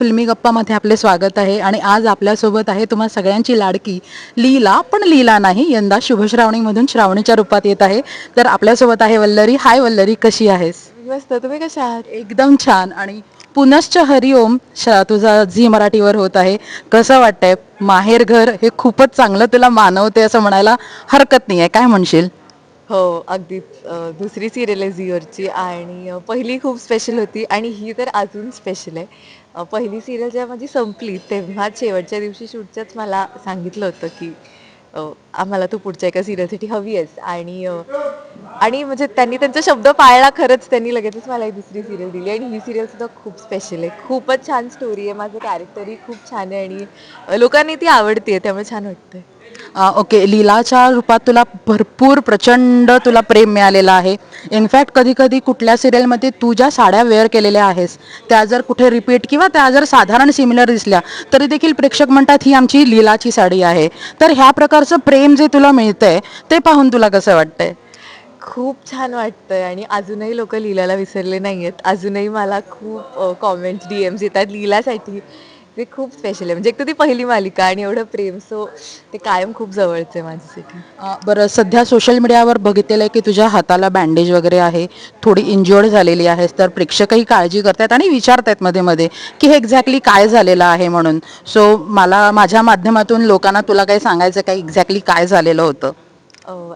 फिल्मी गप्पामध्ये आपले स्वागत आहे आणि आज आपल्यासोबत आहे तुम्हा सगळ्यांची लाडकी लीला पण लीला नाही यंदा शुभश्रावणीमधून श्रावणीच्या रूपात येत आहे. तर आपल्यासोबत आहे वल्लरी. हाय वल्लरी कशी आहेस? मस्त. तुम्ही कशा आहात? एकदम छान. आणि पुनश्च हरिओम श तुझा झी मराठीवर होत आहे. कसं वाटतंय? माहेर घर हे खूपच चांगलं तुला मानवते असं म्हणायला हरकत नाही आहे काय म्हणशील? हो अगदी. अ, दुसरी सिरियल आहे झिओरची आणि अ, पहिली खूप स्पेशल होती आणि ही तर अजून स्पेशल आहे. अ, पहिली सिरियल जेव्हा माझी संपली तेव्हा शेवटच्या दिवशी शूटच्याच मला सांगितलं होतं की अ, आम्हाला तू पुढच्या एका सिरियलसाठी हवी आहेस. आणि अ, आणि म्हणजे त्यांनी त्यांचा शब्द पाळला खरंच त्यांनी लगेचच मला एक दुसरी सिरियल दिली. आणि ही सिरियल सुद्धा खूप स्पेशल आहे. खूपच छान स्टोरी आहे. माझं कॅरेक्टरही खूप छान आहे आणि लोकांनी ती आवडते त्यामुळे छान वाटतंय. ओके. लीलाच्या रूपात तुला भरपूर प्रचंड तुला प्रेम मिळालेलं आहे. इनफॅक्ट कधी कधी कुठल्या सिरियलमध्ये तू ज्या साड्या वेअर केलेल्या आहेस त्या जर कुठे रिपीट किंवा त्या जर साधारण सिमिलर दिसल्या तरी देखील प्रेक्षक म्हणतात ही आमची लीलाची साडी आहे. तर ह्या प्रकारचं प्रेम जे तुला मिळतंय ते पाहून तुला कसं वाटतंय? खूप छान वाटतंय आणि अजूनही लोक लीलाला विसरले नाही आहेत अजूनही मला खूप कॉमेंट्स डी एम्स येतात. लिहिल्यासाठी ते खूप स्पेशल आहे. म्हणजे एक तर ती पहिली मालिका आणि एवढं प्रेम. सो ते कायम खूप जवळचं आहे माझ्यासाठी बरं सध्या सोशल मीडियावर बघितलेलं आहे की तुझ्या हाताला बँडेज वगैरे आहे थोडी इंज्युअर्ड झालेली आहेस तर प्रेक्षकही काळजी करतायत आणि विचारतायत मध्ये मध्ये की हे एक्झॅक्टली काय झालेलं आहे म्हणून. सो मला माझ्या माध्यमातून लोकांना तुला काही सांगायचं काय एक्झॅक्टली काय झालेलं होतं?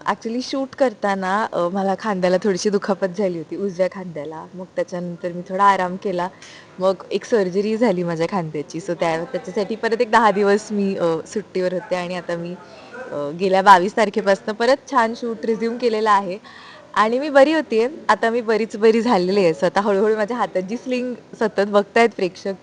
ॲक्च्युली शूट करताना अ, मला खांद्याला थोडीशी दुखापत झाली होती उजव्या खांद्याला. मग त्याच्यानंतर मी थोडा आराम केला. मग एक सर्जरी झाली माझ्या खांद्याची. सो त्या त्याच्यासाठी परत एक दहा दिवस मी अ, सुट्टीवर होते आणि आता मी अ, गेल्या बावीस तारखेपासून परत छान शूट रिझ्यूम केलेला आहे. आणि मी बरी होतीये. आता मी बरीच बरी झालेली आहे. स्वतः हळूहळू माझ्या हातात जी स्लिंग सतत बघतायत प्रेक्षक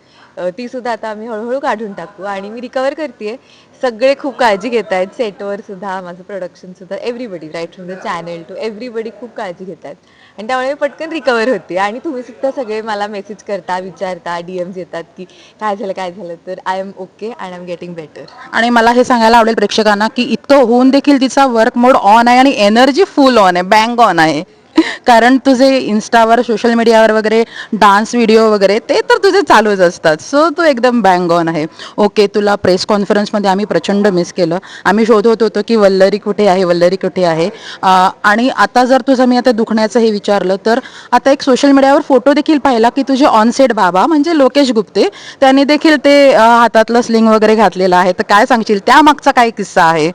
ती सुद्धा आता आम्ही हळूहळू काढून टाकू. आणि मी रिकवर करते सगळे खूप काळजी घेत आहेत सेटवर सुद्धा माझं प्रोडक्शन सुद्धा everybody right from the channel to everybody खूप काळजी घेत आहेत आणि त्यामुळे मी पटकन रिकवर होते. आणि तुम्ही सुद्धा सगळे मला मेसेज करता विचारता डी एम्स येतात की काय झालं काय झालं तर I am okay and I am getting better आणि मला हे सांगायला आवडेल प्रेक्षकांना की इतकं होऊन देखील तिचा वर्क मोड ऑन आहे आणि एनर्जी फुल ऑन आहे. बँग ऑन आहे. कारण तुझे इन्स्टावर सोशल मीडियावर वगैरे डान्स व्हिडिओ वगैरे ते तर तुझे चालूच असतात. सो तू एकदम बँग ऑन आहे. ओके तुला प्रेस कॉन्फरन्समध्ये आम्ही प्रचंड मिस केलं. आम्ही शोधत होतो की वल्लरी कुठे आहे वल्लरी कुठे आहे. आणि आता जर तुझं मी आता दुखण्याचं हे विचारलं तर आता एक सोशल मीडियावर फोटो देखील पाहिला की तुझे ऑनसेट बाबा म्हणजे लोकेश गुप्ते त्यांनी देखील ते हातातलं स्लिंग वगैरे घातलेलं आहे. तर काय सांगशील? त्यामागचा काय किस्सा आहे?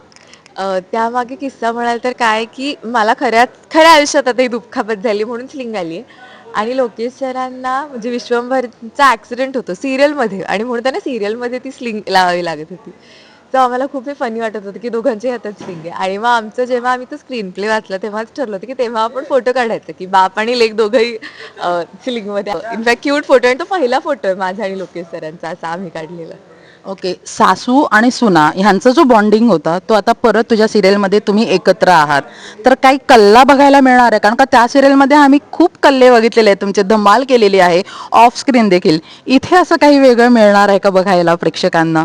त्यामागे किस्सा म्हणाल तर काय की मला खऱ्यात खऱ्या आयुष्यात आता ही दुःखापत झाली म्हणून स्लिंग आली आणि लोकेश सरांना म्हणजे विश्वंभरचा ॲक्सिडेंट होतो सिरियलमध्ये आणि म्हणून त्यांना सिरियलमध्ये ती स्लिंग लावावी लागत होती. तर आम्हाला खूप फनी वाटत होतं की दोघांच्या हातात स्लिंग आहे. आणि मग आमचं जेव्हा आम्ही तो स्क्रीन प्ले वाचला तेव्हाच ठरलं होतं की तेव्हा आपण फोटो काढायचं की बाप आणि लेक दोघंही स्लिंगमध्ये इनफॅक्ट क्यूट फोटो आणि तो पहिला फोटो आहे माझा आणि लोकेश सरांचा असा आम्ही काढलेला. ओके सासू आणि सुना ह्यांचा जो बॉन्डिंग होता तो आता परत तुझ्या सिरियलमध्ये तुम्ही एकत्र आहात. तर काही कल्ला बघायला मिळणार आहे कारण का त्या सिरियलमध्ये आम्ही खूप कल्ले बघितलेले आहेत तुमचे धमाल केलेली आहे ऑफ स्क्रीन देखील. इथे असं काही वेगळं मिळणार आहे का बघायला प्रेक्षकांना?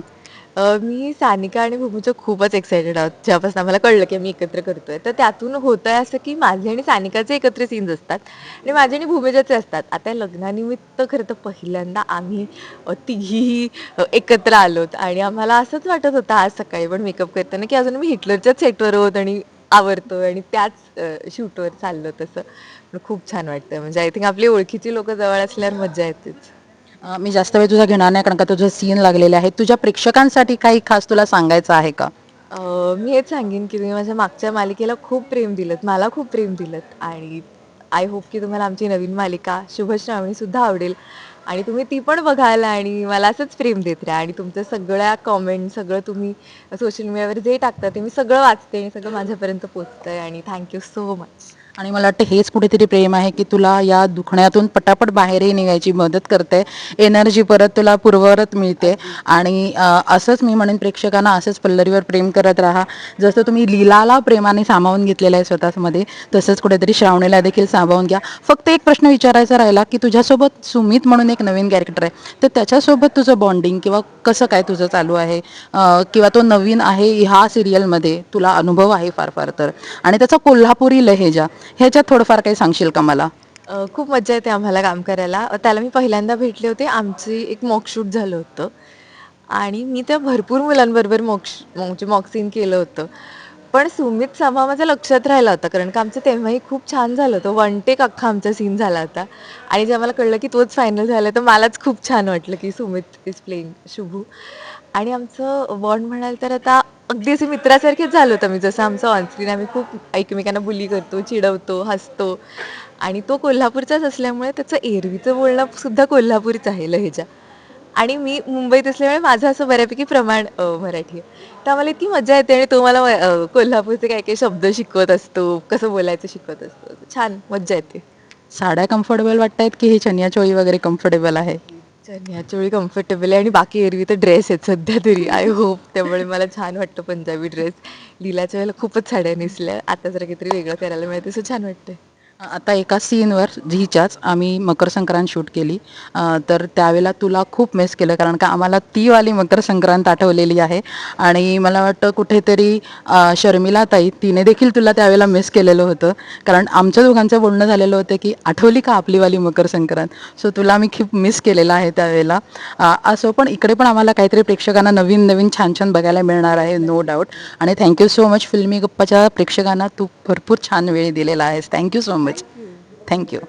अ, मी सानिका आणि भूमीचं खूपच एक्सायटेड आहोत. जेव्हापासून आम्हाला कळलं की मी एकत्र करतोय. तर त्यातून होतं आहे असं की माझे आणि सानिकाचे एकत्र सीन्स असतात आणि माझे आणि भूमिजाचे असतात. आता लग्नानिमित्त खरं तर पहिल्यांदा आम्ही अ, तिघीही अ, एकत्र आलोत आणि आम्हाला असंच वाटत होतं आज सकाळी पण मेकअप करताना की अजून मी हिटलरच्याच सेटवर आहोत आणि आवडतोय आणि त्याच शूटवर चाललो तसं. पण खूप छान वाटतं म्हणजे आय थिंक आपली ओळखीची लोक जवळ असल्यावर मजा येतेच. मी जास्त वेळ तुझा घेणार नाही कारण का तुझं सीन लागलेले आहे तुझ्या प्रेक्षकांसाठी काही खास तुला सांगायचं आहे का? मी हेच सांगेन की तुम्ही माझ्या मागच्या मालिकेला खूप प्रेम दिलं मला खूप प्रेम दिलं आणि आय होप की तुम्हाला आमची नवीन मालिका शुभश्रावणी सुद्धा आवडेल. आणि तुम्ही ती पण बघाल आणि मला असंच प्रेम देत राहा. आणि तुमच्या सगळ्या कॉमेंट सगळं तुम्ही सोशल मीडियावर जे टाकता ते मी सगळं वाचते आणि सगळं माझ्यापर्यंत पोचतंय. आणि थँक्यू सो मच आणि मला वाटतं हेच कुठेतरी प्रेम आहे की तुला या दुखण्यातून पटापट बाहेरही निघायची मदत करते एनर्जी परत तुला पूर्वरत मिळते. आणि असंच मी म्हणेन प्रेक्षकांना असंच पल्लरीवर प्रेम करत राहा. जसं तुम्ही लीलाला प्रेमाने सामावून घेतलेलं आहे स्वतःमध्ये तसंच कुठेतरी श्रावणीला देखील सामावून घ्या. फक्त एक प्रश्न विचारायचा राहिला की तुझ्यासोबत सुमित म्हणून एक नवीन कॅरेक्टर आहे. तर त्याच्यासोबत तुझं बॉन्डिंग किंवा कसं काय तुझं चालू आहे? किंवा तो नवीन आहे ह्या सिरियलमध्ये तुला अनुभव आहे फार फार तर? आणि त्याचा कोल्हापुरी लहेजा. ह्याच्यात थोडंफार काही सांगशील का मला? अ, खूप मज्जा येते आम्हाला काम करायला. अ, त्याला मी पहिल्यांदा भेटले होते. आमची एक मॉकशूट झालं होतं. आणि मी त्या भरपूर मुलांबरोबर मॉक म्हणजे मॉक सीन केलं होतं. पण सुमित समा माझ्या लक्षात राहिला होता कारण का आमचं तेव्हाही खूप छान झालं होतं. वन टेक अख्खा आमचा सीन झाला होता. आणि जेव्हा मला कळलं की तोच फायनल झाला तर मलाच खूप छान वाटलं की सुमित इज प्लेइंग शुभू. आणि आमचं बॉन्ड म्हणाल तर आता अगदी असे मित्रासारखेच झालो होतं मी जसं आमचं ऑनस्क्रीन आम्ही खूप एकमेकांना बुली करतो चिडवतो हसतो. आणि तो कोल्हापूरचाच असल्यामुळे त्याचं एरवीचं बोलणं सुद्धा कोल्हापूरच आहे लहेजा. आणि मी मुंबईत असल्यामुळे माझं असं बऱ्यापैकी प्रमाण मराठी आहे. तर आम्हाला इतकी मजा येते आणि तो मला कोल्हापूरचे काही काही शब्द शिकवत असतो कसं बोलायचं शिकवत असतो. छान मज्जा येते. साड्या कम्फर्टेबल वाटत आहेत की हे चनिया चोळी वगैरे कम्फर्टेबल आहे? ह्याच्या वेळी कम्फर्टेबल आहे आणि बाकी एरवी तर ड्रेस आहेत सध्या तरी. आय होप त्यामुळे मला छान वाटतं पंजाबी ड्रेस लिलाच्या वेळेला खूपच साड्या नेसल्या. आता जरा काहीतरी वेगळं करायला मिळते असं छान वाटतंय. आता एका सीनवर झीच्याच आम्ही मकर संक्रांत शूट केली. तर त्यावेळेला तुला खूप मिस केलं कारण का आम्हाला ती वाली मकर संक्रांत आठवलेली आहे. आणि मला वाटतं कुठेतरी शर्मिला ताई तिने देखील तुला त्यावेळेला मिस केलेलं होतं. कारण आमच्या दोघांचं बोलणं झालेलं होतं की आठवली का आपलीवाली मकर संक्रांत सो तुला मी खूप मिस केलेलं आहे त्यावेळेला. असो पण इकडे पण आम्हाला काहीतरी प्रेक्षकांना नवीन नवीन छान छान बघायला मिळणार आहे नो डाऊट आणि थँक्यू सो मच फिल्मी गप्पाच्या प्रेक्षकांना तू भरपूर छान वेळ दिलेला आहेस. Thank you so much thank you